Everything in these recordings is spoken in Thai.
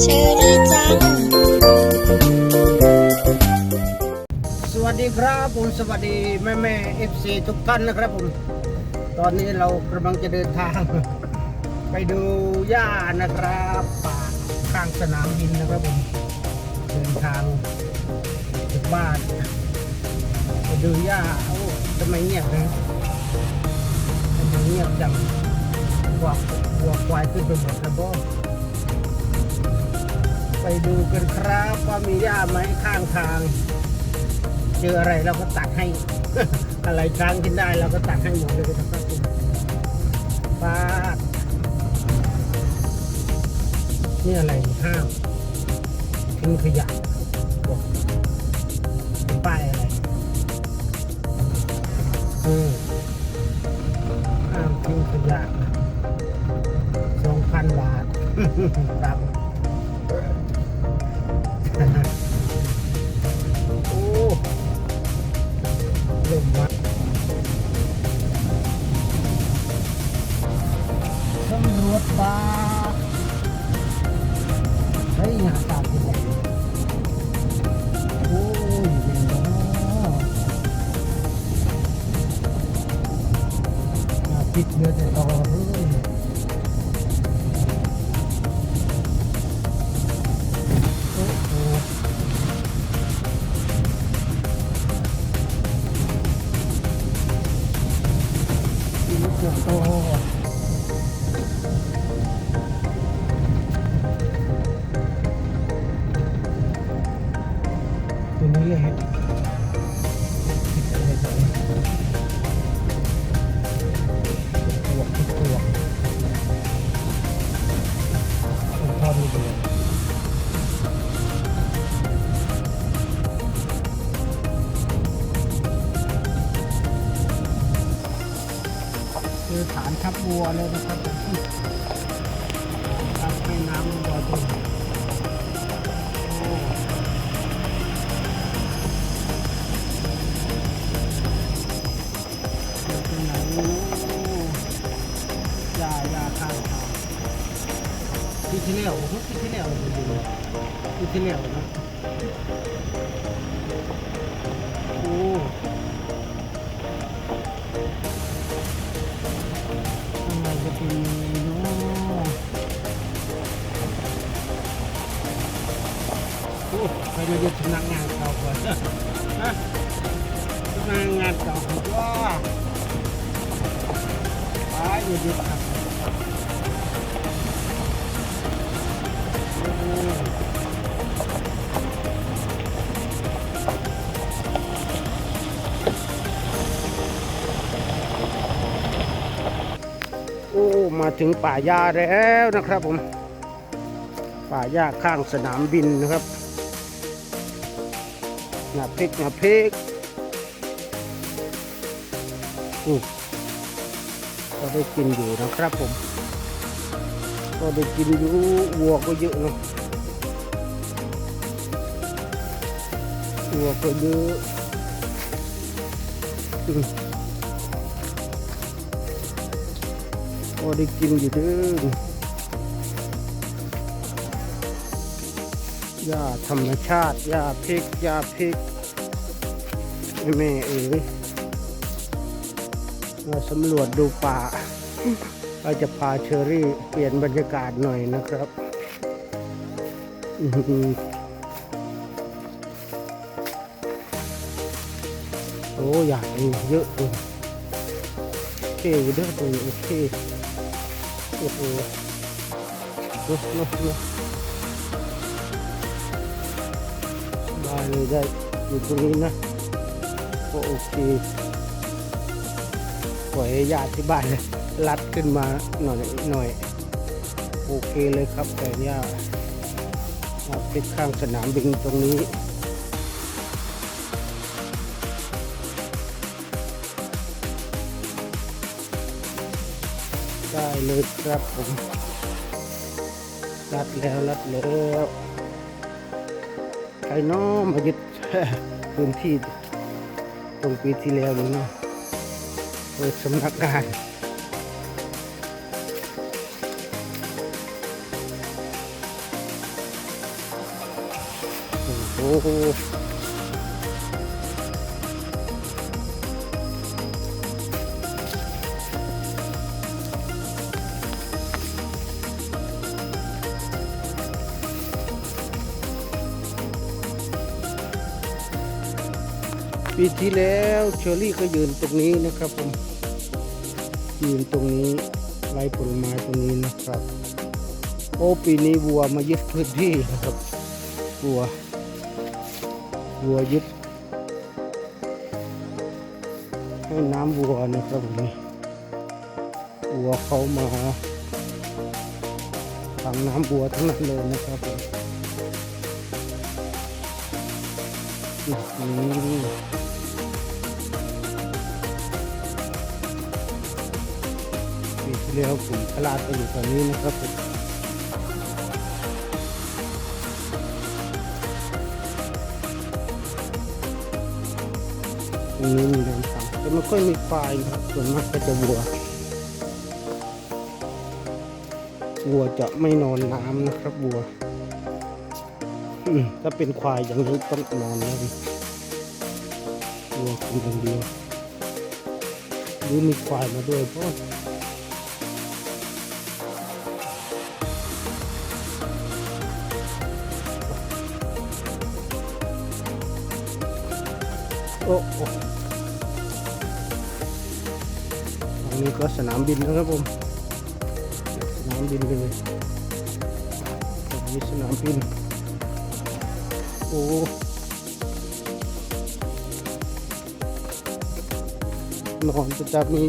เชอรี่จัง สวัสดีครับผมสวัสดีแม่แม่เอฟซีทุกท่านนะครับผม ตอนนี้เรากำลังจะเดินทาง ไปดูหญ้านะครับป่าข้างสนามบินนะครับผม เดินทางถึงบ้านไปดูหญ้าโอ้ทำไมเงียบนะทำไมเงียบจัง วัววัวควายขึ้นไปหมดแล้วบ่ไปดูกันครับว่ามีหญ้าไหมข้างทาง เจออะไรเราก็ตัดให้ อะไรช้างกินได้เราก็ตัดให้หมดเลยนะครับผมปาดนี่อะไรห้ามทิ้งขยะป้ายอะไรเออห้ามทิ้งขยะนบาท ทับบัวเลยนะครับผมทับแม่น้ำบัวตรงนี้โอ้ไปไหนโอ้ยายาข้างทางที่ที่แล้วที่ที่แล้วจริงๆที่ที่แล้วนะ จะเป็นอย่างนี้เนาะโอ้ไปมาดูสำนักงานเขาก่อนนะสำนักงานเก่าของว่าไปอย่าหยุดครับ มาถึงป่าหญ้าแล้วนะครับผม ป่าหญ้าข้างสนามบินนะครับหนาพริกหนาพริกอืมก็ได้กินอยู่นะครับผม ก็ได้กินอยู่วัวก็เยอะเนะวัวก็เยอะ อืมก็ได้กินอยู่ด้อหญ้าธรรมชาติหญ้าพริกหญ้าพริกแม่เอ๋ยมาสำรวจดูป่าเราจะพาเชอรี่เปลี่ยนบรรยากาศหน่อยนะครับโอ้ใหญ่เยอะเลยโอเคอยู่เด้อตรงนี้โอเค โอ้โหเนอะเนอะเนอะได้เลยได้อยู่ตรงนี้นะก็โอเคปล่อยญาติที่บ้านเลยลัดขึ้นมาหน่อยหน่อย โอเคเลยครับแต่ย่าติดข้างสนามบินตรงนี้ ได้เลยครับผมรัดแล้วรัดแล้วใครน้อมายึดพื้นที่ตรงปีที่แล้วนี่เนาะเปิดสำนักงานโอ้โห ปีที่แล้วเชอรี่ก็ยืนตรงนี้นะครับผมยืนตรงนี้ไร่ผลไม้ตรงนี้นะครับ โอ้ปีนี้วัวมายึดพื้นที่นะครับวัววัวยึด ให้น้ำวัวนะครับผมนี่วัวเขามาทำน้ำวัวทั้งนั้นเลยนะครับผมนี่ แล้วผมพลาดไปอยู่ตอนนี้นะครับตรงนี้มีน้ำขังแต่ไม่ค่อยมีควายนะครับส่วนมากก็จะวัว วัวจะไม่นอนน้ำนะครับวัวถ้าเป็นควายอย่างนี้ต้องนอนแล้ววัวกินอย่างเดียวหรือมีควายมาด้วยเพราะ โอ้โอ้ตรงนี้ก็สนามบินนะครับผม สนามบินกันเลยตรงนี้สนามบิน โอ้นอนจะจะมี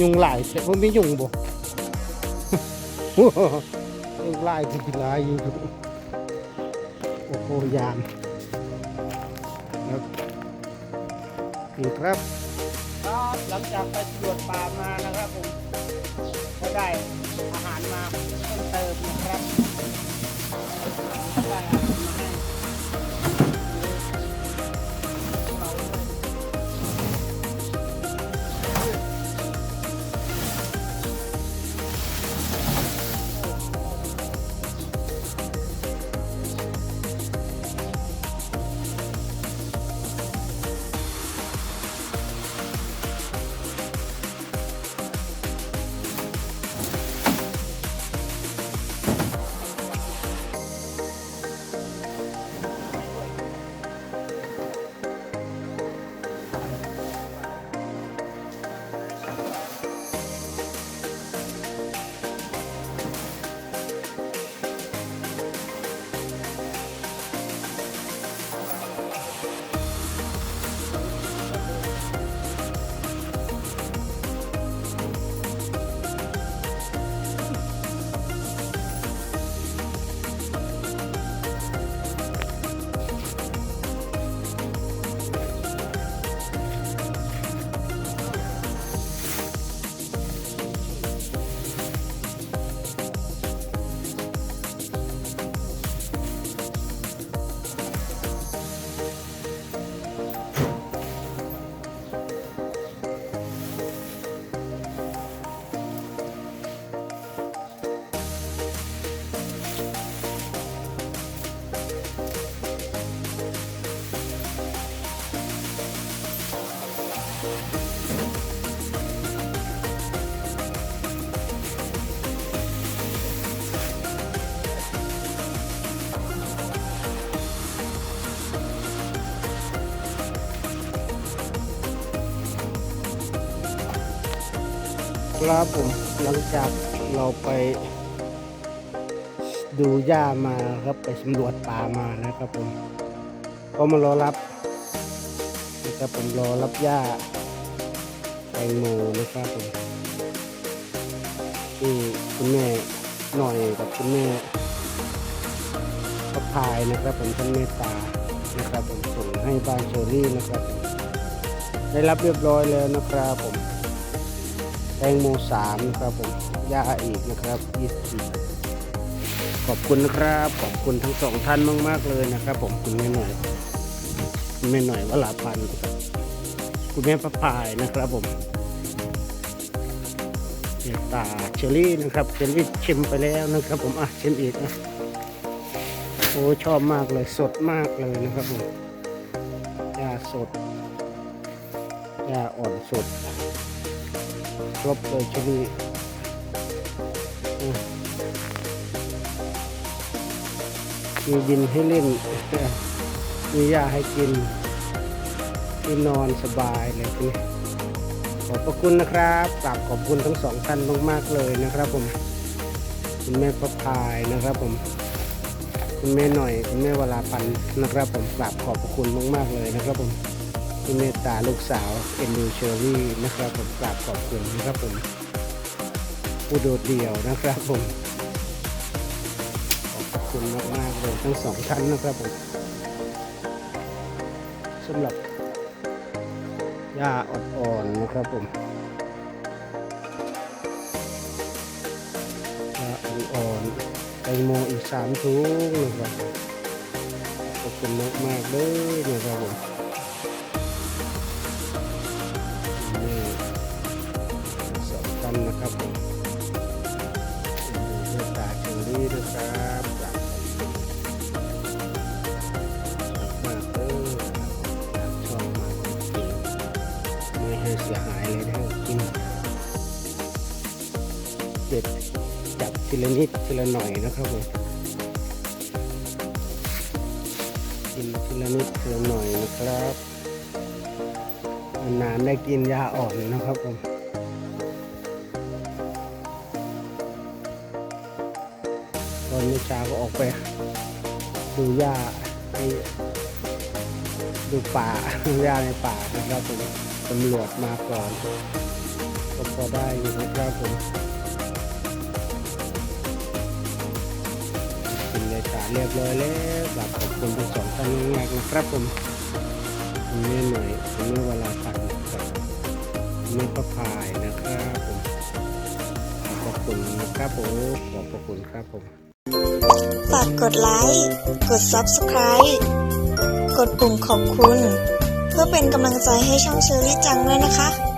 ยุงหลายแต่ว่าไม่ยุงบ่ยุงหลายที่ลายอยู่ครับโอ้โหยามครับ นี่ครับ ครับหลังจากไปตรวจป่ามานะครับผมก็ได้อาหารมาเพิ่มเติมนะครับ ครับผมหลังจากเราไป ดูหญ้ามาครับไปสำรวจป่ามานะครับผมก็มารอรับนะครับผมรอรับหญ้าแตงโมนะครับผมที่คุณแม่หน่อยกับคุณแม่ก็พายนะครับผมท่านเมตตานะครับผมส่งให้บ้านเชอรี่นะครับผมได้รับเรียบร้อยแล้วนะครับผม แตงโมสามนะครับผมยาอีกนะครับยี่สิบขอบคุณนะครับขอบคุณทั้งสองท่านมาก ๆ เลยนะครับ ผมคุณแม่หน่อยคุณแม่หน่อยวลาพันธ์คุณแม่ประพายนะครับผมเดี๋ยวตาเชอรี่นะครับเชอรี่ชิมไปแล้วนะครับ ผมอะชิมอีกนะโอ้ชอบมากเลยสดมากเลยนะครับผมหญ้าสดหญ้าอ่อนสด ครบเลยชนีอืมมีดินให้เล่น มีหญ้าให้กินที่นอนสบายเลยทีนี้ขอบพระคุณนะครับกราบขอบคุณทั้งสองท่านมากๆเลยนะครับผม คุณแม่ประพายนะครับผม คุณแม่หน่อย คุณแม่เวลาพันนะครับผมกราบขอบพระคุณมากๆเลยนะครับผม คุณเมตตาลูกสาวเอ็นดูเชอรี่นะครับผมกราบขอบคุณนะครับผมผู้โดดเดี่ยวนะครับผมขอบคุณมากๆเลยทั้งสองท่านนะครับผมสำหรับหญ้าอ่อนๆนะครับผมหญ้าอ่อนๆแตงโมอีกสามถุงนะครับขอบคุณมากมากๆเลยนะครับผม ละนิดทีละหน่อยนะครับผมกินทีละนิดทีละหน่อยนะครับนานได้กินยาอ่อนนะครับผมตอนนี้ชาก็ออกไปดูหญ้าดูป่าหญ้าในป่านะครับผมตำรวจมาก่อนก็พอได้อยู่นะครับผม เรียบร้อยแล้วกราบขอบคุณทั้งสองท่านมากนะครับผมคุณแม่หน่อยคุณแม่วลาพันธ์กับคุณแม่ประพายนะครับผมขอบคุณนะครับผมขอบพระคุณครับผมฝากกดไลค์กด Subscribe กดปุ่มขอบคุณ เพื่อเป็นกำลังใจให้ช่องเชอรี่จังด้วยนะคะ